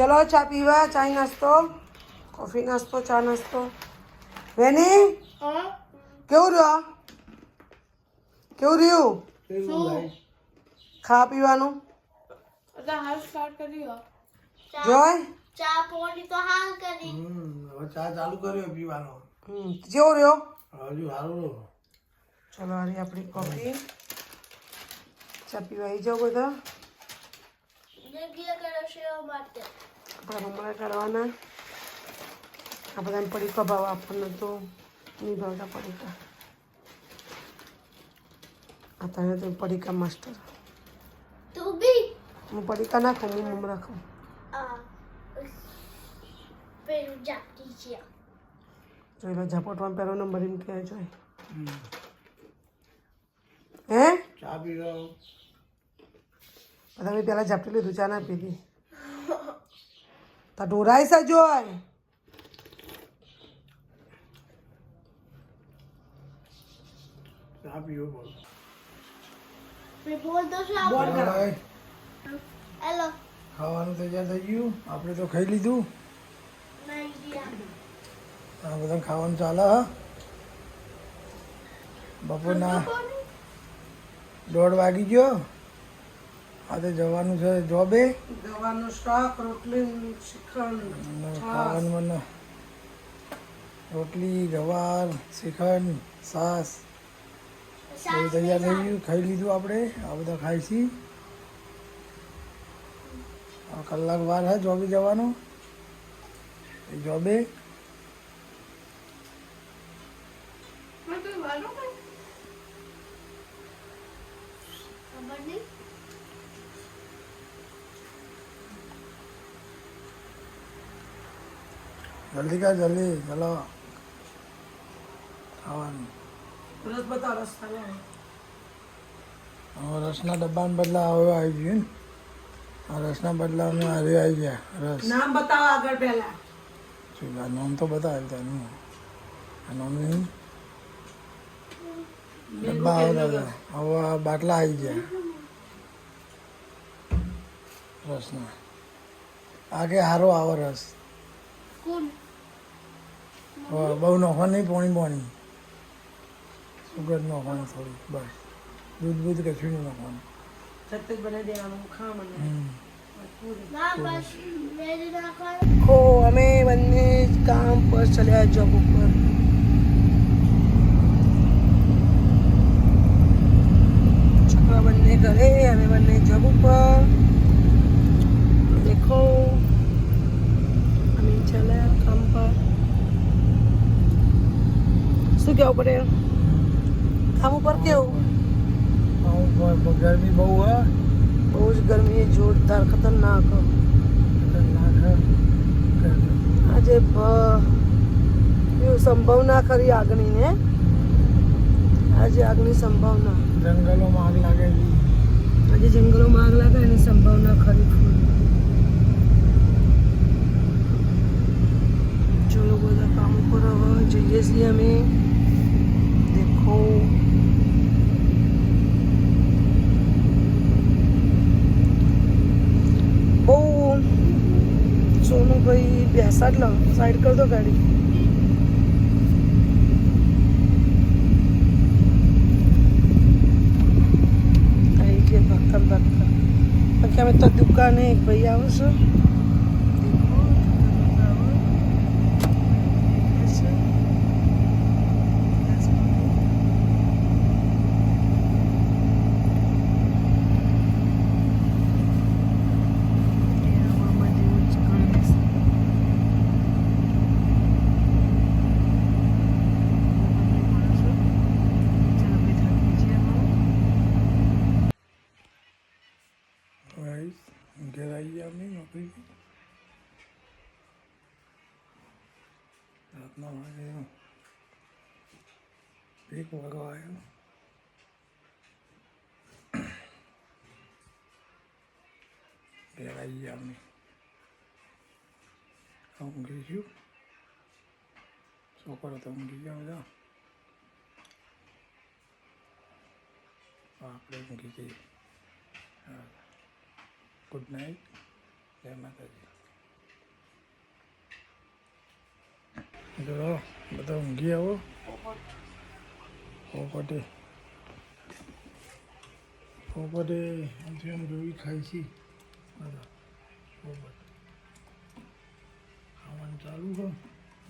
ચલો ચા પીવા ચાય નાસ્તો કોફી નાસ્તો ચા નાસ્તો. વેની? કેવું રહ્યો કેવું રહ્યું? ખા ખાવા પીવાનું? એટલે હાલ સ્ટાર્ટ કર્યો જોય. ચા પોણી તો હાલ કરી. હવે ચા ચાલુ કર્યો પીવાનો. હમ કેવો રહ્યો? હજુ સારું ચલો આપણી કોફી. ચા પીવા આવી જાઓ બધા. આપણા મમરા કાઢવાના. આ બધાને પડીકા ભાવ આપણને તો નહીં ભાવતા પડીકા અત્યારે તો પડીકા માસ્ટર. તું બી? હું પડીકા નાખું હું મમરા ખાઉં આ પેલું જાતી છે. જોઈ લો ઝાપટમાં પહેલો નંબર એમ કહે જોઈ. હે? ચા પીવો બધા મેં પહેલાં ઝાપટી લીધું ચા ના પીધી. તા ઢોરાય હેલો. ખાવાનું તૈયાર થઈ ગયું. આપણે તો ખાઈ લીધું. આ બધા ખાવાનું ચાલે બપોરના? દોઢ વાગી ગયો. આજે જવાનું છે જોબે? જવાનું શાક રોટલી શ્રીખંડ ખાવાનું મને. રોટલી ગવાર શ્રીખંડ સાસ બધું તૈયાર થઈ ગયું. ખાઈ લીધું આપણે. આ બધા ખાઈશી હવે કલાક વાર હે જોબે જવાનું. એ જોબે. ખબર નહીં. જલ્દી કર જલ્દી ચલો. ખાવાનું. રસ બતાવો રસ હવે રસના ડબ્બાના બદલા હવે આવી ગયું ને. રસના બદલા અમે હારે આવી ગયા રસ. નામ બતાવો આગળ પહેલા. શું આ નામ તો બતાવ્યું તેનું આ નામ નહીં. ડબ્બા આવતા હવે આ બાટલા આવી ગયા. રસના. આગે સારો આવો રસ. કોણ? બહુ નોખવાનું નહીં, પોણી પોણી. સુગર નોખવાનું થોડી, બસ. દૂધ બૂધ કશું નહીં નોખવાનું અમે બંને કામ પર ચલ્યા જોબ ઉપર. છોકરા બંને ઘરે, અમે બંને જોબ ઉપર દેખો અમે ચાલ્યા કામ પર કેવું પડે. આમ ઉપર કેવું? ગરમી બહુ હે. બહુ જ ગરમી જોરદાર ખતરનાક. આજે સંભાવના ખરી આગની ને આજે આગની સંભાવના. જંગલોમાં આગ લાગે છે આજે જંગલોમાં આગ લાગે એની સંભાવના ખરી ફૂલ. ચલો બધા કામ ઉપર હવે જઈએ છીએ અમે. દેખો બહુ સોનુભાઈ બેસાડ લો સાઈડ કર દો ગાડી. આવી ગયા ભાગતા ભાગતા. બાકી અમે તો દુકાને એક ભાઈ આવો ગાઈસ ઘેર આવી ગયા અમે નોકરી રાતના વાગે એક વાગો આવ્યો. ઘેર આવી ગયા અમે ઊંઘી છું. છોકરો તો ઊંઘી ગયા બધા આપણે ઊંઘી જઈએ. Good night. જય માતાજી. જો બધા ઊંઘી આવો. પોપટે. પોપટે આમથી આમ જોઈ ખાય છે. બધા. પોપટ. ખાવાનું ચાલુ કરો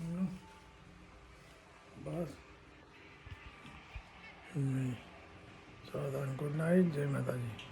એમનું બસ. નહીં. સાવધાન. Good night. જય માતાજી.